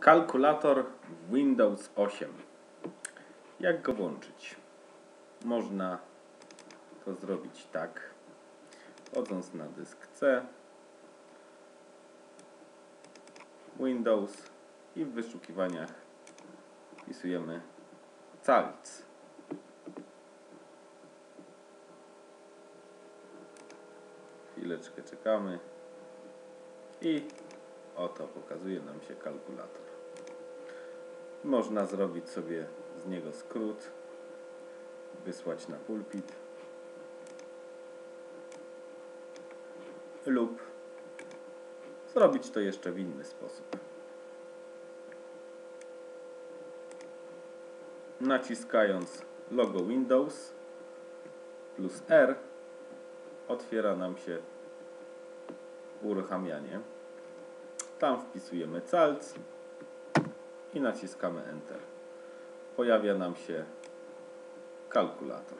Kalkulator Windows 8. Jak go włączyć? Można to zrobić tak. Wchodząc na dysk C, Windows i w wyszukiwaniach wpisujemy CALC. Chwileczkę czekamy i oto pokazuje nam się kalkulator. Można zrobić sobie z niego skrót, wysłać na pulpit lub zrobić to jeszcze w inny sposób. Naciskając logo Windows plus R otwiera nam się uruchamianie. Tam wpisujemy calc i naciskamy Enter. Pojawia nam się kalkulator.